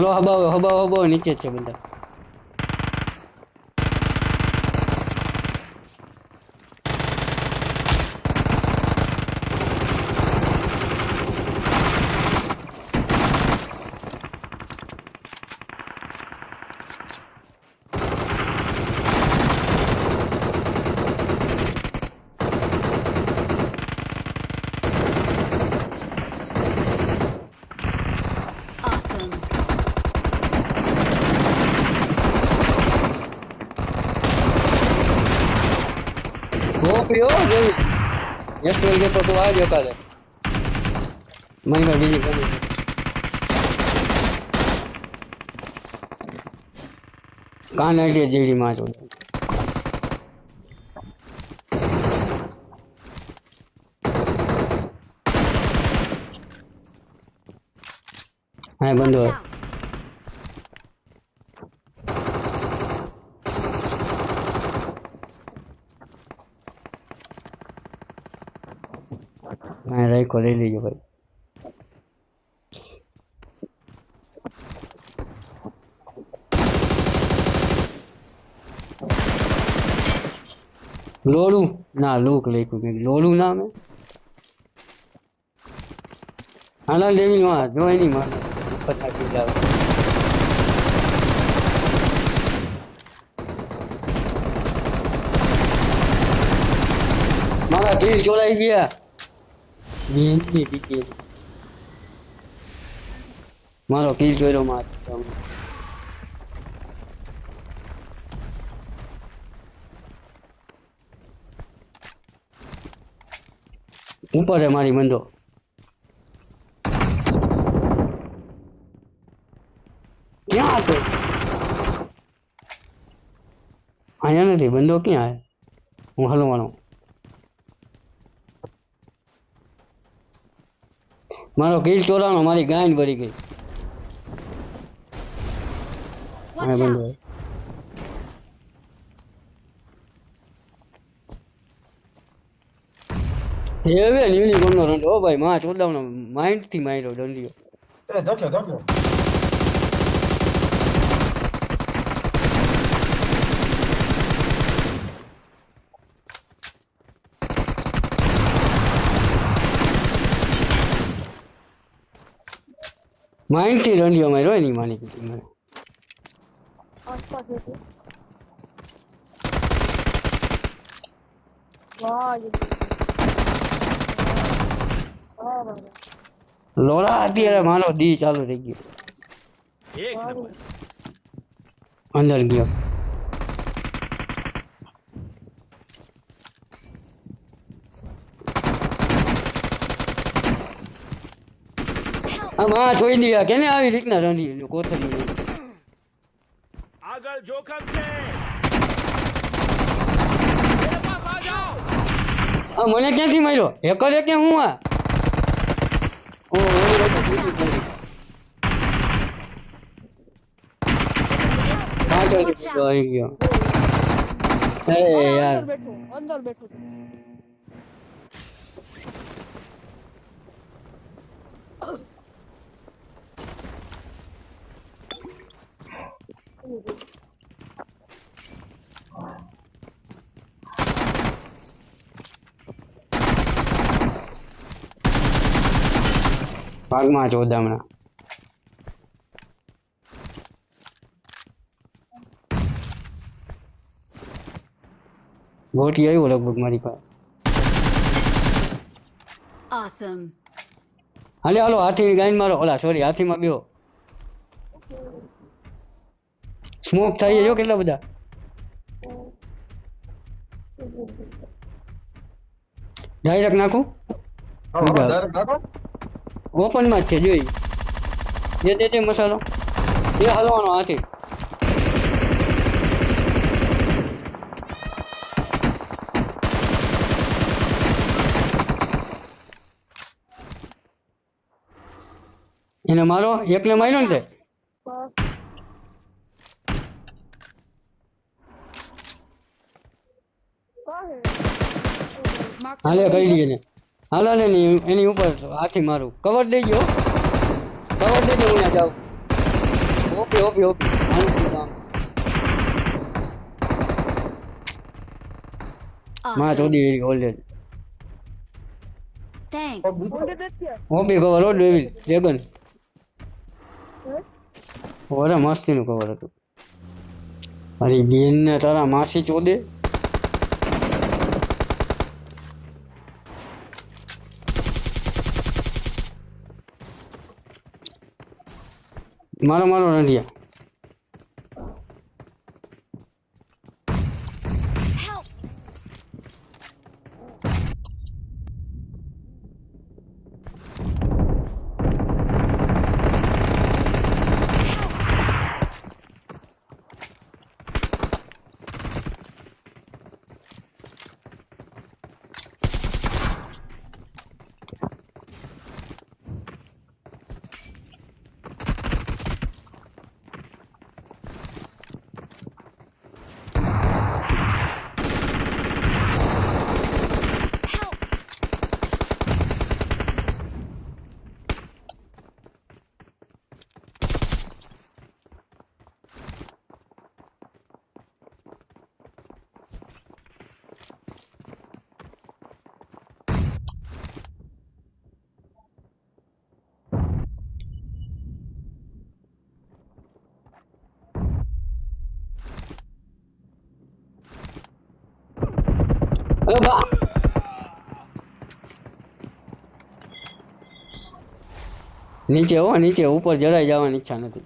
હાલો હબાવો હબાવો હબાવો નીચે છે બધા. યશ વેલ તો તું આવજો કાલે મારી પાસે બીજી કોની છે? કાન આઈડિયા જેડી માં છો હા બંધો Watch હોય. out. હા રાઈકો લઈ લેજો ભાઈ લોલું ના લૂક લખ્યું કંઈક લોલું નામ હે હાલા લેવી માં જોઈ નહીં મારે પચાસ જાવ મારા કિલ ચોરાઈ ગયા વીંટી બીજી મારો કિલ ચોર્યો માર ઉપર હે મારી બંધો ક્યાં હતો અહીંયા નથી બંધો ક્યાં હે હું હલવાનો મારો કિલ ચોરાનો મારી ગાયન ભરી ગઈ. હવે યુનિકોર્ન નો રંડો. ઓ ભાઈ માં ચોદાવનો માઇન્ડથી માર્યો દંડિયો. ધોક્યો ધોક્યો. માઇન્ડથી રંડિયો માર્યો એની માની કીધી મને. લોડા અત્યારે મારો ડી ચાલુ થઈ ગયો. અંદર ગયો. આમ આ જોઈ લીયા કેને આવી રીતના રણી કોથળી આગળ જોખમ છે. આ મને ક્યાંથી માર્યો? હેકરે કે હું આ? ઓ આવી યાર. ભાગમાં ચોદામણા ગોટી આવ્યો લગભગ મારી પાસે. Awesome. હાલે હાલો હાથી ગાઈન મારો. ઓલા સોરી હાથીમાં બેહો. સ્મોક થાય જો કેટલા બધા. ડાયરેક્ટ નાખું. ઓપનમાં છે જોઈ. જે તે તે મસાલો. એ હલવાનો હાથી. એને મારો એકને માર્યો ને હાલે હાલે ભાઈ ને હાલો ને એની એની ઉપર હાથી મારું. કવર દઈ ગયો કવર દઈ હું ત્યાં જાઉં. Okay okay okay? માં ચોદી ઓલરેડી Thanks. ઊંડે કવર હો ડેવિલ ડ્રેગન હે? ઓરે મસ્તીનું કવર હતું. અરે બેન ને તારા માસી ચોદે. મારો મારો રંડિયા Help. Help. અરે બા નીચે હો, નીચે. ઉપર જરાય જવાની ઈચ્છા નથી.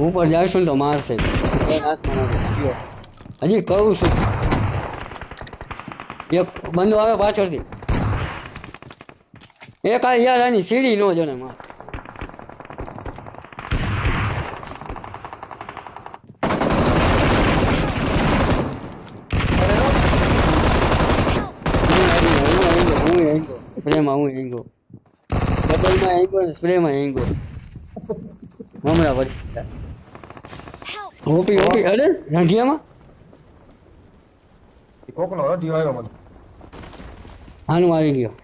ઉપર ને તો મારશે. હજી કહું છું. એક બંદો આવે પાછળથી. એ કાંઈ યાર આની સીડી નો જણે માર હું હેંગો સ્પ્રેમાં હું હેંગો. ડબલમાં હેંગો ને સ્પ્રેમાં હેંગો. હમણાં પછી ઓપી ઓપી અરે રાંધિયામાં? કોકનો રડિયો આવ્યો મને. આનું આવી ગયો.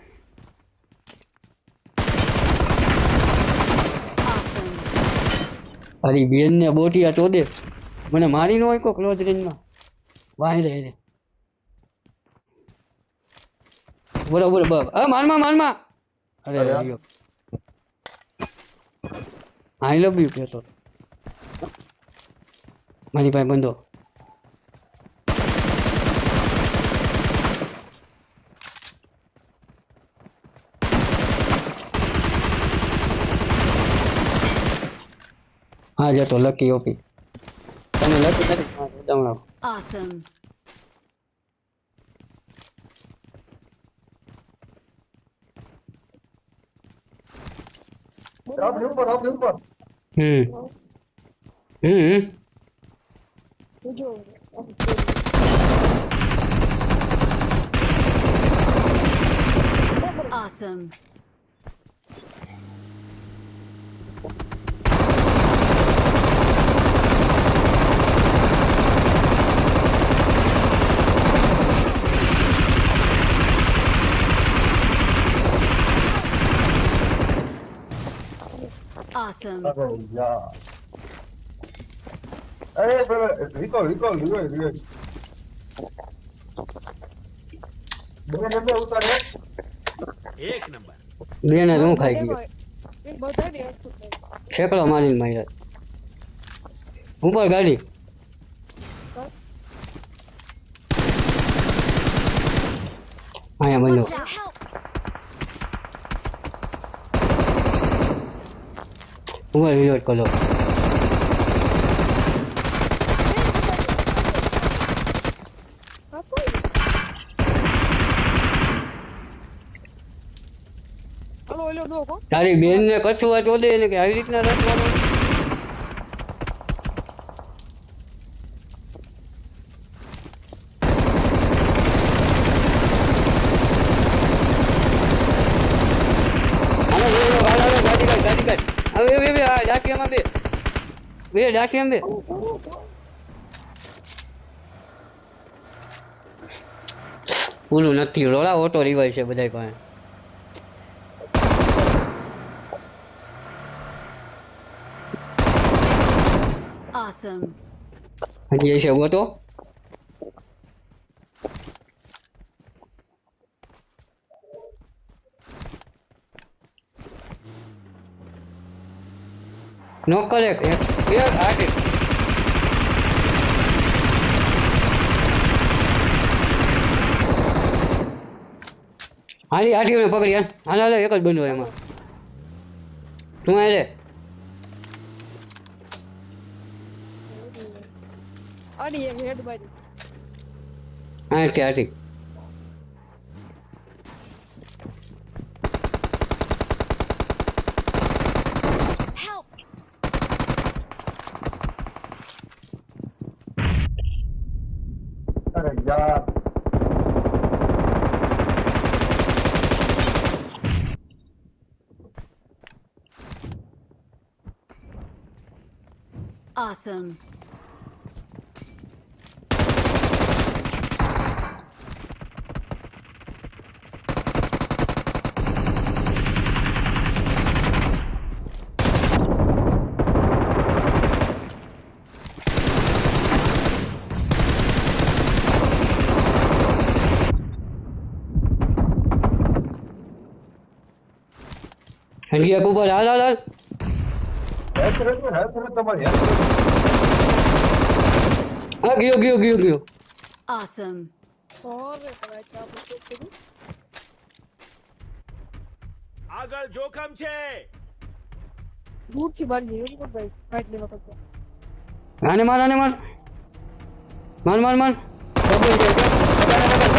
અરે બેન ને બોટિયા ચોદે મને મારી નો હોય કો ક્લોઝ રેન્જમાં વાહી રહે રે. બરોબર બરાબર અ મારમાં મારમાં અરે અરે. રહ્યો આઈ લવ યુ કહેતો મારી પાસે બંધો હા જતો લકી ઓપી તમે લકી નથી હા, જમણાઓ. Awesome. Rob the roof, rob the roof. Hmm. Hmm. Awesome. અરે યાર અરે પેલા Rico, Rico, Rico, Rico. એક નંબર. બે ને હું ખાઈ ગયો. ખેકડો મારીને માર્યા. ઉપર ગાડી. અહીંયા બંધો ઉપર રિલોડ કરો હા. તારી બેન ને કશું વાત ઓદે ને કે આવી રીતના રખવાનું bir Rasim bir. પૂરું નથી રોલા ઓટો રિવર છે બધા પાસે Awesome. હજી છે ઊભો તો નોક કરે એક એક આઠ એક. હાલી આઠી મેં પકડી હાલ. હાલ એક જ બન્યો એમાં. તું આ લે. આઠી આઠી Awesome. Handy Akubal, al al al. હાલ હેલ્થ રહેજો હેલ્થ રહે તમારી હેલ્થ હા ગયો ગયો ગયો ગયો Awesome. ઓરે કરાય તો આપણે શું કરું આગળ જોખમ છે દૂરથી મારી એમ કોણ ભાઈ ફાઇટ લેવા કરતો આને માર આને માર માર માર માર ડબલ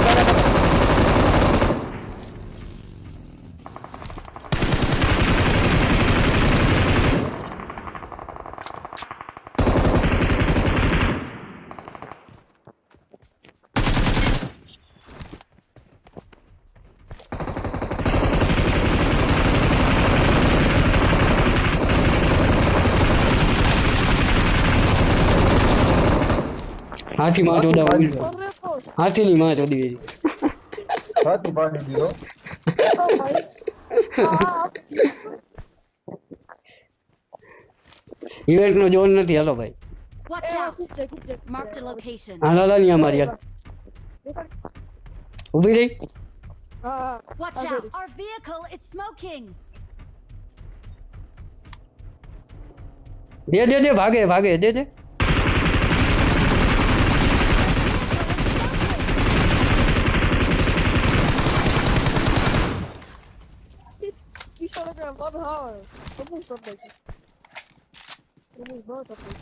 હાથી માં ચોદા અરે હાથી ની માં ચોદી ગઈ. હાથી પાડી દીધો ઇવેન્ટ નો જોન નથી. હાલો ભાઈ. હાલો. અમારી. હાલ હાલ હાલ અહીંયા મારી હાલ ઊભી રહી? Watch out. Our vehicle is smoking. દે દે દે ભાગે ભાગે દે દે. ઈશારો કે મન હા કબૂલ કર દે કબૂલ બહુ કબૂલ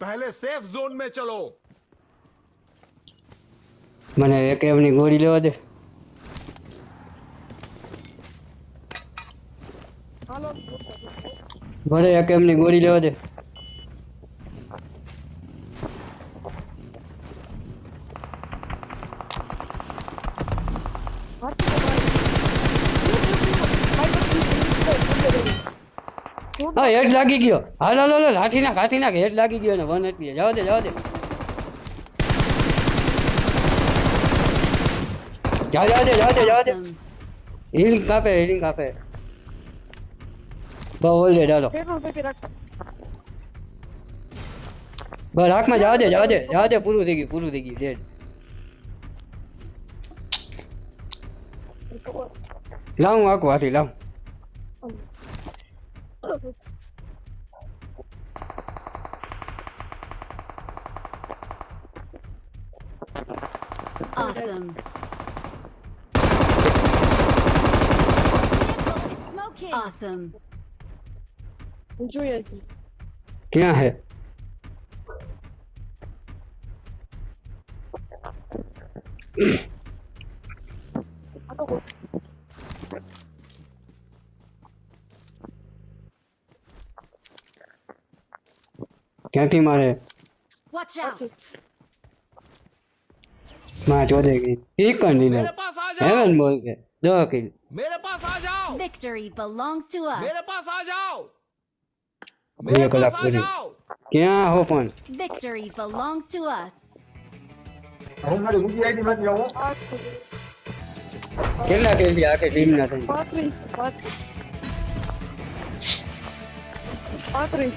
पहले सेफ जोन में चलो મને એક એમની ગોળી લેવા દે હાલો ભલે એક એમની ગોળી લેવા દે હા હેડ લાગી ગયો હાલ હાલ હાલ હાથી નાખ હાથી નાખ હેડ લાગી ગયો ને વન એચપી જવા દે જવા દે જા જવા દે જવા દે જવા દે Awesome. હિલિંગ કાપે હિલિંગ કાપે બસ ઓલ દે ચાલો પેટ્રોલ પેટી રાખ બસ હાથમાં જવા દે જવા દે જવા દે પૂરું થઈ ગયું પૂરું થઈ ગયું ડેડ લાવ હું આખું હાથી લાવ Awesome. Awesome. क्या है क्या टीम आ रहे मैच हो जाएगी। ठीक करनी ना। हेवन बोल के। दो किल मेरे पास आ जाओ। विक्ट्री बिलोंग्स टू अस मेरे पास आ जाओ। मेरे पास आ जाओ। क्या हो पॉन विक्ट्री बिलोंग्स टू अस हम हमारे मुझे आईडी मत जाओ खेलना खेल दिया के टीम ना थी पाँच रही पाँच पाँच रही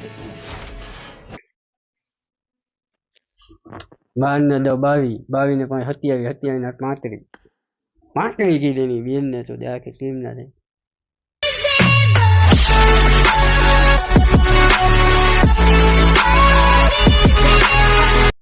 બાર ને દસ બાવી બાવીસ ને પાંચ સત્યાવીસ સત્યાવીસ ને પાંત્રીસ પાંત્રીસ બેન ને તો આખી ટીમ ના થઈ